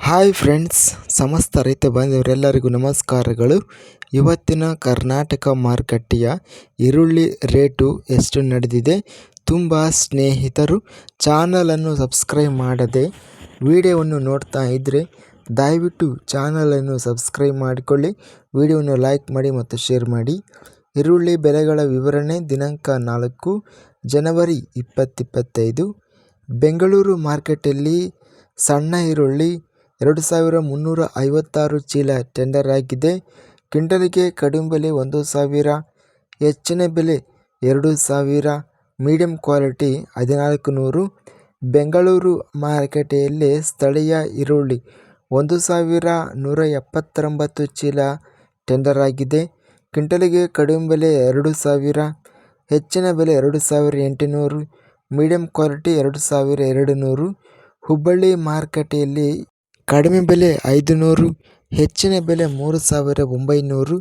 Hi friends, ಸಮಸ್ತ ರೈತ ಬಾಂಧವರೆಲ್ಲರಿಗೂ ನಮಸ್ಕಾರಗಳು. ಇವತ್ತಿನ ಕರ್ನಾಟಕ ಮಾರುಕಟ್ಟೆಯ ಈರುಳ್ಳಿ ರೇಟು ಎಷ್ಟು ನಡೆದಿದೆ ತುಂಬ ಸ್ನೇಹಿತರು ಚಾನಲನ್ನು ಸಬ್ಸ್ಕ್ರೈಬ್ ಮಾಡದೆ ವಿಡಿಯೋವನ್ನು ನೋಡ್ತಾ ಇದ್ದರೆ ದಯವಿಟ್ಟು ಚಾನಲನ್ನು ಸಬ್ಸ್ಕ್ರೈಬ್ ಮಾಡಿಕೊಳ್ಳಿ, ವಿಡಿಯೋವನ್ನು ಲೈಕ್ ಮಾಡಿ ಮತ್ತು ಶೇರ್ ಮಾಡಿ. ಈರುಳ್ಳಿ ಬೆಲೆಗಳ ವಿವರಣೆ ದಿನಾಂಕ ನಾಲ್ಕು, ಜನವರಿ ಇಪ್ಪತ್ತಿಪ್ಪತ್ತೈದು ಬೆಂಗಳೂರು ಮಾರ್ಕೆಟಲ್ಲಿ ಸಣ್ಣ ಈರುಳ್ಳಿ ಎರಡು ಸಾವಿರ ಮುನ್ನೂರ ಐವತ್ತಾರು ಚೀಲ ಟೆಂಡರ್ ಆಗಿದೆ. ಕ್ವಿಂಟಲಿಗೆ ಕಡಿಮೆ ಬೆಲೆ ಒಂದು ಸಾವಿರ, ಹೆಚ್ಚಿನ ಬೆಲೆ ಎರಡು ಸಾವಿರ ಮೀಡಿಯಂ ಕ್ವಾಲಿಟಿ ಹದಿನಾಲ್ಕು ನೂರು ಬೆಂಗಳೂರು ಮಾರುಕಟ್ಟೆಯಲ್ಲಿ ಸ್ಥಳೀಯ ಈರುಳ್ಳಿ ಒಂದು ಸಾವಿರ ನೂರ ಎಪ್ಪತ್ತೊಂಬತ್ತು ಚೀಲ ಟೆಂಡರ್ ಆಗಿದೆ. ಕ್ವಿಂಟಲಿಗೆ ಕಡಿಮೆ ಬೆಲೆ ಎರಡು ಸಾವಿರ, ಹೆಚ್ಚಿನ ಬೆಲೆ ಎರಡು ಸಾವಿರ ಎಂಟುನೂರು. ಮೀಡಿಯಂ ಕ್ವಾಲಿಟಿ ಎರಡು ಸಾವಿರ ಎರಡು ನೂರು ಹುಬ್ಬಳ್ಳಿ ಮಾರುಕಟ್ಟೆಯಲ್ಲಿ ಕಡಿಮೆ ಬೆಲೆ ಐದು ನೂರು ಹೆಚ್ಚಿನ ಬೆಲೆ ಮೂರು ಸಾವಿರ ಒಂಬೈನೂರು,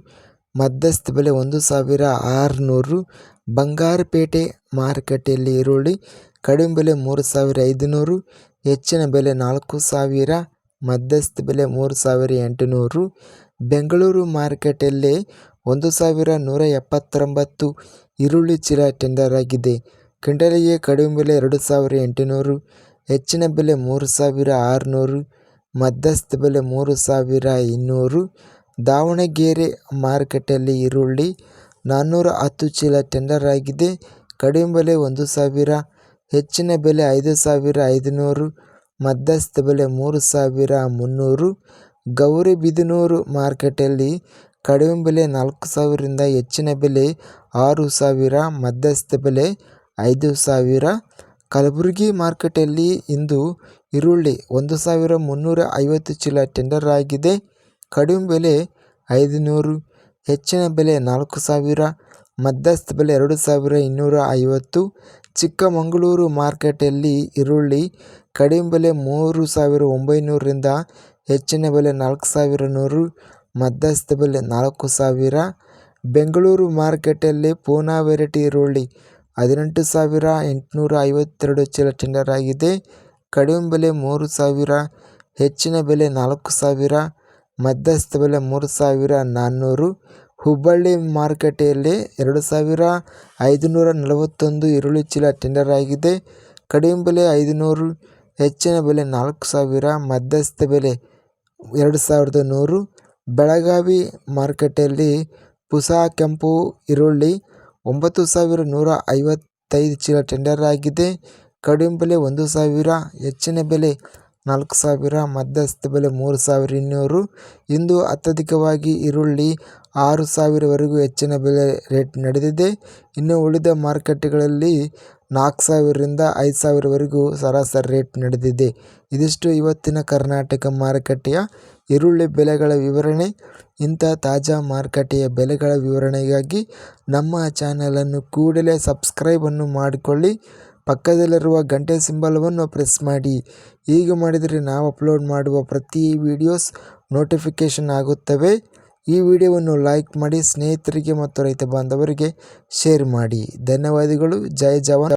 ಮಧ್ಯಸ್ಥ ಬೆಲೆ ಒಂದು ಸಾವಿರ ಆರುನೂರು, ಬಂಗಾರಪೇಟೆ ಮಾರುಕಟ್ಟೆಯಲ್ಲಿ ಈರುಳ್ಳಿ ಕಡಿಮೆ ಬೆಲೆ ಮೂರು ಸಾವಿರ ಐದುನೂರು, ಹೆಚ್ಚಿನ ಬೆಲೆ ನಾಲ್ಕು ಸಾವಿರ, ಮಧ್ಯಸ್ಥ ಬೆಲೆ ಮೂರು ಸಾವಿರ ಎಂಟುನೂರು, ಬೆಂಗಳೂರು ಮಾರುಕಟ್ಟೆಯಲ್ಲಿ ಒಂದು ಸಾವಿರ ನೂರ ಎಪ್ಪತ್ತೊಂಬತ್ತು ಈರುಳ್ಳಿ ಚೀಲ ಟೆಂಡರ್ ಆಗಿದೆ. ಕ್ವಿಂಟಲಿಗೆ ಕಡಿಮೆ ಬೆಲೆ ಎರಡು ಸಾವಿರ ಎಂಟುನೂರು, ಹೆಚ್ಚಿನ ಬೆಲೆ ಮೂರು ಸಾವಿರ ಆರುನೂರು ಮಧ್ಯಸ್ಥ ಬೆಲೆ ಮೂರು ಸಾವಿರ ಇನ್ನೂರು. ದಾವಣಗೆರೆ ಮಾರುಕಟ್ಟೆಯಲ್ಲಿ ಈರುಳ್ಳಿ ನಾನ್ನೂರ ಹತ್ತು ಚೀಲ ಟೆಂಡರ್ ಆಗಿದೆ. ಕಡಿಮೆ ಬೆಲೆ ಒಂದು ಸಾವಿರ, ಹೆಚ್ಚಿನ ಬೆಲೆ ಐದು ಸಾವಿರ ಐದುನೂರು ಮಧ್ಯಸ್ಥ ಬೆಲೆ ಮೂರು ಸಾವಿರ ಮುನ್ನೂರು. ಗೌರಿಬಿದನೂರು ಮಾರ್ಕೆಟಲ್ಲಿ ಕಡಿಮೆ ಬೆಲೆ ನಾಲ್ಕು ಸಾವಿರದಿಂದ ಹೆಚ್ಚಿನ ಬೆಲೆ ಆರು ಸಾವಿರ ಮಧ್ಯಸ್ಥ ಬೆಲೆ ಐದು ಸಾವಿರ. ಕಲಬುರಗಿ ಮಾರುಕಟ್ಟೆಯಲ್ಲಿ ಇಂದು ಈರುಳ್ಳಿ ಒಂದು ಸಾವಿರ ಮುನ್ನೂರ ಐವತ್ತು ಚೀಲ ಟೆಂಡರ್ ಆಗಿದೆ. ಕಡಿಮೆ ಬೆಲೆ ಐದು ನೂರು ಹೆಚ್ಚಿನ ಬೆಲೆ ನಾಲ್ಕು ಸಾವಿರ, ಮಧ್ಯಸ್ಥ ಬೆಲೆ ಎರಡು ಸಾವಿರ ಇನ್ನೂರ ಐವತ್ತು. ಚಿಕ್ಕಮಗಳೂರು ಮಾರ್ಕೆಟಲ್ಲಿ ಈರುಳ್ಳಿ ಕಡಿಮೆ ಬೆಲೆ ಮೂರು ಸಾವಿರ ಒಂಬೈನೂರರಿಂದ ಹೆಚ್ಚಿನ ಬೆಲೆ ನಾಲ್ಕು ಸಾವಿರ ನೂರು, ಮಧ್ಯಸ್ಥ ಬೆಲೆ ನಾಲ್ಕು ಸಾವಿರ. ಬೆಂಗಳೂರು ಮಾರ್ಕೆಟಲ್ಲಿ ಪೂನಾ ವೆರೈಟಿ ಈರುಳ್ಳಿ ಹದಿನೆಂಟು ಸಾವಿರ ಎಂಟುನೂರ ಐವತ್ತೆರಡು ಚೀಲ ಟೆಂಡರ್ ಆಗಿದೆ. ಕಡಿಮೆ ಬೆಲೆ ಮೂರು ಸಾವಿರ, ಹೆಚ್ಚಿನ ಬೆಲೆ ನಾಲ್ಕು ಸಾವಿರ, ಮಧ್ಯಸ್ಥ ಬೆಲೆ ಮೂರು ಸಾವಿರ ನಾನ್ನೂರು, ಹುಬ್ಬಳ್ಳಿ ಮಾರುಕಟ್ಟೆಯಲ್ಲಿ ಎರಡು ಸಾವಿರ ಐದುನೂರ ನಲವತ್ತೊಂದು ಈರುಳ್ಳಿ ಚೀಲ ಟೆಂಡರ್ ಆಗಿದೆ. ಕಡಿಮೆ ಬೆಲೆ ಐದುನೂರು, ಹೆಚ್ಚಿನ ಬೆಲೆ ನಾಲ್ಕು ಸಾವಿರ, ಮಧ್ಯಸ್ಥ ಬೆಲೆ ಎರಡು ಸಾವಿರದ ನೂರು. ಬೆಳಗಾವಿ ಮಾರುಕಟ್ಟೆಯಲ್ಲಿ ಪುಸಾ ಕೆಂಪು ಈರುಳ್ಳಿ ಒಂಬತ್ತು ಸಾವಿರ ನೂರ ಐವತ್ತೈದು ಚೀಲ ಟೆಂಡರ್ ಆಗಿದೆ. ಕಡಿಮೆ ಬೆಲೆ ಒಂದು ಸಾವಿರ, ಹೆಚ್ಚಿನ ಬೆಲೆ ನಾಲ್ಕು ಸಾವಿರ, ಮಧ್ಯಸ್ಥ ಬೆಲೆ ಮೂರು ಸಾವಿರ ಇನ್ನೂರು. ಇಂದು ಅತ್ಯಧಿಕವಾಗಿ ಈರುಳ್ಳಿ ಆರು ಸಾವಿರವರೆಗೂ ಹೆಚ್ಚಿನ ಬೆಲೆ ರೇಟ್ ನಡೆದಿದೆ. ಇನ್ನು ಉಳಿದ ಮಾರುಕಟ್ಟೆಗಳಲ್ಲಿ ನಾಲ್ಕು ಸಾವಿರದಿಂದ ಐದು ಸಾವಿರವರೆಗೂ ಸರಾಸರಿ ರೇಟ್ ನಡೆದಿದೆ. ಇದಿಷ್ಟು ಇವತ್ತಿನ ಕರ್ನಾಟಕ ಮಾರುಕಟ್ಟೆಯ ಈರುಳ್ಳಿ ಬೆಲೆಗಳ ವಿವರಣೆ. ಇಂಥ ತಾಜಾ ಮಾರುಕಟ್ಟೆಯ ಬೆಲೆಗಳ ವಿವರಣೆಗಾಗಿ ನಮ್ಮ ಚಾನಲನ್ನು ಕೂಡಲೇ ಸಬ್ಸ್ಕ್ರೈಬನ್ನು ಮಾಡಿಕೊಳ್ಳಿ. ಪಕ್ಕದಲ್ಲಿರುವ ಗಂಟೆ ಸಿಂಬಲವನ್ನು ಪ್ರೆಸ್ ಮಾಡಿ. ಹೀಗೆ ಮಾಡಿದರೆ ನಾವು ಅಪ್ಲೋಡ್ ಮಾಡುವ ಪ್ರತಿ ವಿಡಿಯೋಸ್ ನೋಟಿಫಿಕೇಷನ್ ಆಗುತ್ತವೆ. ಈ ವಿಡಿಯೋವನ್ನು ಲೈಕ್ ಮಾಡಿ ಸ್ನೇಹಿತರಿಗೆ ಮತ್ತು ರೈತ ಬಾಂಧವರಿಗೆ ಶೇರ್ ಮಾಡಿ. ಧನ್ಯವಾದಗಳು. ಜೈ ಜವಾನ್.